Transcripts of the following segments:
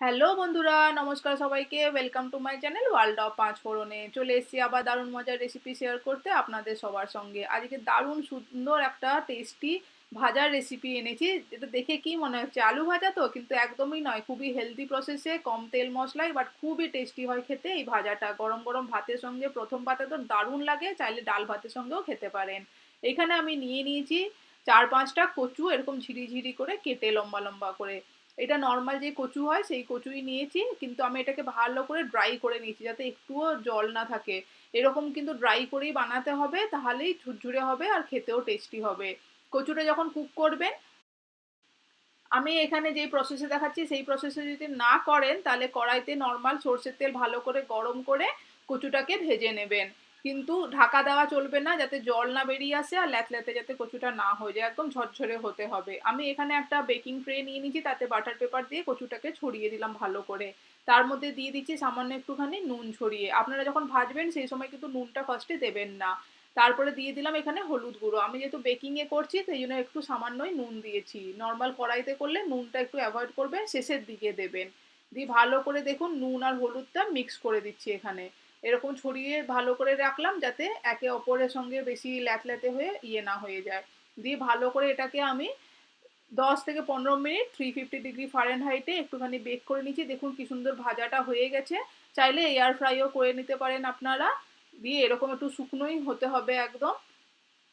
Hello বন্ধুরা, নমস্কার সবাইকে। Welcome to my channel world of পাঁচ ফোড়নে চলে এসেছি আবার দারুণ মজার রেসিপি শেয়ার করতে আপনাদের সবার সঙ্গে। আজকে দারুণ সুন্দর একটা টেস্টি ভাজার রেসিপি এনেছি। এটা দেখে কি মনে হচ্ছে, আলু ভাজা তো? কিন্তু একদমই নয়, খুবই হেলদি প্রসেসে কম তেল মশলায় বাট খুবই টেস্টি হয় খেতে এই ভাজাটা। গরম গরম ভাতের সঙ্গে, প্রথম পাতে তো দারুণ লাগে, চাইলে ডাল ভাতের সঙ্গেও খেতে পারেন। এখানে আমি নিয়ে নিয়েছি চার পাঁচটা কচু, এরকম ঝিরি ঝিরি করে কেটে লম্বা লম্বা করে। এটা নর্মাল যে কচু হয়, সেই কচুই নিয়েছি। কিন্তু আমি এটাকে ভালো করে ড্রাই করে নিয়েছি যাতে একটুও জল না থাকে। এরকম কিন্তু ড্রাই করেই বানাতে হবে, তাহলেই ঝুরঝুরে হবে আর খেতেও টেস্টি হবে। কচুটা যখন কুক করবেন, আমি এখানে যেই প্রসেসে দেখাচ্ছি, সেই প্রসেসে যদি না করেন, তাহলে কড়াইতে নর্মাল সর্ষের তেল ভালো করে গরম করে কচুটাকে ভেজে নেবেন। কিন্তু ঢাকা দেওয়া চলবে না যাতে জল না বেরিয়ে আসে আর ল্যাতল্যাতে যাতে কচুটা না হয়ে যায়। একদম ঝরঝরে হতে হবে। আমি এখানে একটা বেকিং ট্রে নিয়ে নিয়েছি, তাতে বাটার পেপার দিয়ে কচুটাকে ছড়িয়ে দিলাম ভালো করে। তার মধ্যে দিয়ে দিচ্ছি সামান্য একটুখানি নুন ছড়িয়ে। আপনারা যখন ভাজবেন সেই সময় কিন্তু নুনটা ফার্স্টে দেবেন না। তারপরে দিয়ে দিলাম এখানে হলুদ গুঁড়ো। আমি যেহেতু বেকিংয়ে করছি, সেই জন্য একটু সামান্যই নুন দিয়েছি। নর্মাল কড়াইতে করলে নুনটা একটু অ্যাভয়েড করবেন, শেষের দিকে দেবেন। দিয়ে ভালো করে দেখুন নুন আর হলুদটা মিক্স করে দিচ্ছি এখানে। এরকম ছড়িয়ে ভালো করে রাখলাম যাতে একে অপরের সঙ্গে বেশি ল্যাতল্যাতে হয়ে ইয়ে না হয়ে যায়। দিয়ে ভালো করে এটাকে আমি দশ থেকে পনেরো minute three fifty degree fahrenheit হাইটে একটুখানি বেক করে নিচ্ছি দেখুন কি সুন্দর ভাজাটা হয়ে গেছে। চাইলে এয়ার ফ্রাইও করে নিতে পারেন আপনারা। দিয়ে এরকম একটু শুকনোই হতে হবে একদম।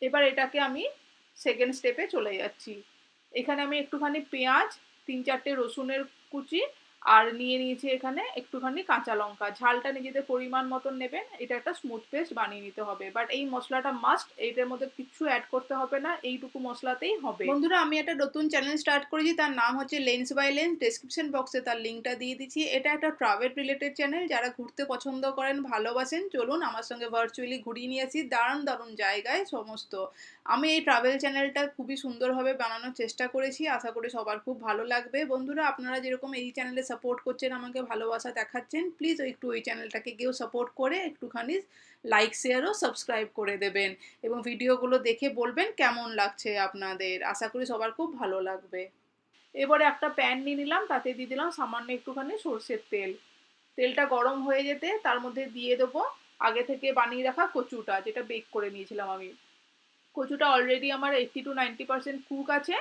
এবার এটাকে আমি সেকেন্ড স্টেপে চলে যাচ্ছি। এখানে আমি একটুখানি পেঁয়াজ, তিন চারটে রসুনের কুচি আর নিয়ে নিয়েছি এখানে একটুখানি কাঁচা লঙ্কা। ঝালটা নিজেদের পরিমাণ মতন নেবেন, এটা একটা স্মুথ পেস্ট বানিয়ে নিতে হবে। বাট এই মশলাটা মাস্ট এইটার মধ্যে কিছু অ্যাড করতে হবে না, এইটুকু মশলাতেই হবে। বন্ধুরা, আমি একটা নতুন চ্যানেল স্টার্ট করেছি, তার নাম হচ্ছে লেন্স বাই লেন্স ডেসক্রিপশন বক্সে তার লিঙ্কটা দিয়ে দিচ্ছি। এটা একটা ট্রাভেল রিলেটেড চ্যানেল যারা ঘুরতে পছন্দ করেন, ভালোবাসেন, চলুন আমার সঙ্গে ভার্চুয়ালি ঘুরিয়ে নিয়ে আসি। দারুণ দারুণ জায়গায় সমস্ত। আমি এই ট্রাভেল চ্যানেলটা খুবই সুন্দরভাবে বানানোর চেষ্টা করেছি, আশা করি সবার খুব ভালো লাগবে। বন্ধুরা, আপনারা যেরকম এই চ্যানেলে সাপোর্ট করছেন, আমাকে ভালোবাসা দেখাচ্ছেন প্লিজ একটু ওই চ্যানেলটাকে কেউ সাপোর্ট করে একটুখানি লাইক শেয়ার ও সাবস্ক্রাইব করে দেবেন এবং ভিডিওগুলো দেখে বলবেন কেমন লাগছে আপনাদের। আশা করি সবার খুব ভালো লাগবে। এবারে একটা প্যান নিয়ে নিলাম, তাতে দিয়ে দিলাম সামান্য একটুখানি সর্ষের তেল। তেলটা গরম হয়ে যেতে তার মধ্যে দিয়ে দেবো। আগে থেকে বানিয়ে রাখা কচুটা, যেটা বেক করে নিয়েছিলাম আমি। কচুটা অলরেডি আমার eighty two ninety percent cook আছে,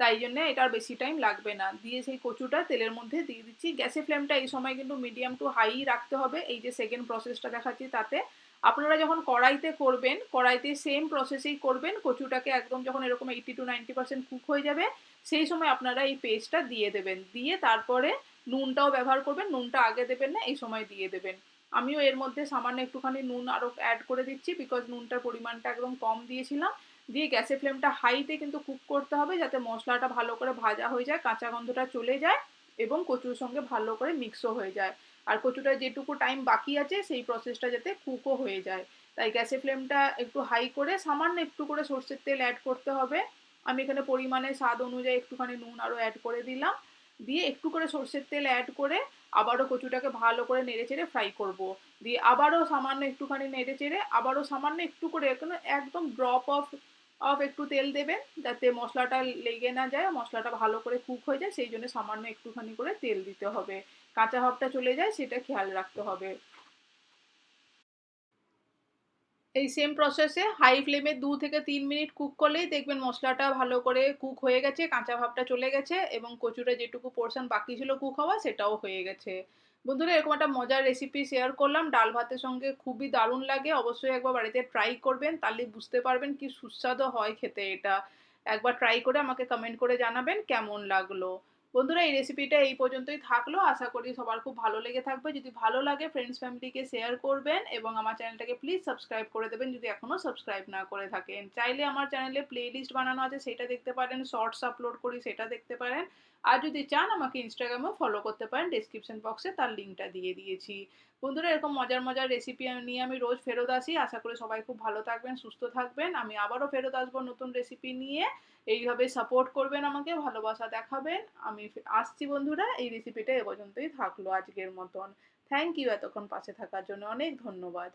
তাই জন্য এটার বেশি টাইম লাগবে না। দিয়ে সেই কচুটা তেলের মধ্যে দিয়ে দিচ্ছি। গ্যাসের ফ্লেমটা এই সময় কিন্তু মিডিয়াম টু হাই রাখতে হবে। এই যে সেকেন্ড প্রসেসটা দেখাচ্ছি তাতে। আপনারা যখন কড়াইতে করবেন, কড়াইতে সেম প্রসেসেই করবেন, কচুটাকে একদম যখন এরকম eighty two ninety percent cook হয়ে যাবে, সেই সময় আপনারা এই পেস্টটা দিয়ে দেবেন। দিয়ে তারপরে নুনটাও ব্যবহার করবেন, নুনটা আগে দেবেন না, এই সময় দিয়ে দেবেন। আমিও এর মধ্যে সামান্য একটুখানি নুন আরও অ্যাড করে দিচ্ছি বিকজ নুনটার পরিমাণটা একদম কম দিয়েছিলাম। দিয়ে গ্যাসের ফ্লেমটা হাইতে কিন্তু কুক করতে হবে যাতে মশলাটা ভালো করে ভাজা হয়ে যায়, কাঁচা গন্ধটা চলে যায় এবং কচুর সঙ্গে ভালো করে মিক্সও হয়ে যায়। আর কচুটা যেটুকু টাইম বাকি আছে সেই প্রসেসটা যাতে কুকও হয়ে যায়। তাই গ্যাসের ফ্লেমটা একটু হাই করে সামান্য একটু করে সর্ষের তেল অ্যাড করতে হবে। আমি এখানে পরিমাণে স্বাদ অনুযায়ী একটুখানি নুন আরও অ্যাড করে দিলাম। দিয়ে একটু করে সর্ষের তেল অ্যাড করে আবারও কচুটাকে ভালো করে নেড়ে চেড়ে ফ্রাই করব। দিয়ে আবারও সামান্য একটুখানি নেড়ে চেড়ে আবারও সামান্য একটু করে একদম ড্রপ অফ অফ একটু তেল দেবেন যাতে মশলাটা লেগে না যায়, মশলাটা ভালো করে কুক হয়ে যায়, সেই জন্য সামান্য একটুখানি করে তেল দিতে হবে। কাঁচা ভাবটা চলে যায়, সেটা খেয়াল রাখতে হবে। এই সেম প্রসেসে হাই ফ্লেমে দু থেকে তিন মিনিট কুক করলেই দেখবেন মশলাটা ভালো করে কুক হয়ে গেছে, কাঁচা ভাবটা চলে গেছে এবং কচুটা যেটুকু পোর্শন বাকি ছিল কুক হওয়া সেটাও হয়ে গেছে। বন্ধুরা, এরকম একটা মজার রেসিপি শেয়ার করলাম। ডাল ভাতের সঙ্গে খুবই দারুণ লাগে। অবশ্যই একবার বাড়িতে ট্রাই করবেন, তাহলে বুঝতে পারবেন কি সুস্বাদু হয় খেতে এটা। একবার ট্রাই করে আমাকে কমেন্ট করে জানাবেন কেমন লাগল। বন্ধুরা, এই রেসিপিটা এই পর্যন্তই থাকল। আশা করি সবার খুব ভালো লেগে থাকবে। যদি ভালো লাগে ফ্রেন্ডস ফ্যামিলিকে শেয়ার করবেন এবং আমার চ্যানেলটাকে প্লিজ সাবস্ক্রাইব করে দেবেন যদি এখনও সাবস্ক্রাইব না করে থাকেন। চাইলে আমার চ্যানেলে প্লে লিস্ট বানানো আছে, সেটা দেখতে পারেন শর্টস আপলোড করি, সেটা দেখতে পারেন। আর যদি চান, আমাকে ইনস্টাগ্রামেও ফলো করতে পারেন ডিসক্রিপশন বক্সে তার লিঙ্কটা দিয়ে দিয়েছি। বন্ধুরা, এরকম মজার মজার রেসিপি নিয়ে আমি রোজ ফেরত আসি। আশা করি সবাই খুব ভালো থাকবেন, সুস্থ থাকবেন। আমি আবারও ফেরত আসব নতুন রেসিপি নিয়ে। এইভাবে সাপোর্ট করবেন আমাকে, ভালোবাসা দেখাবেন। আমি আসছি বন্ধুরা, এই রেসিপিটা এ পর্যন্তই থাকল আজকের মতন। থ্যাংক ইউ এতক্ষণ পাশে থাকার জন্য। অনেক ধন্যবাদ।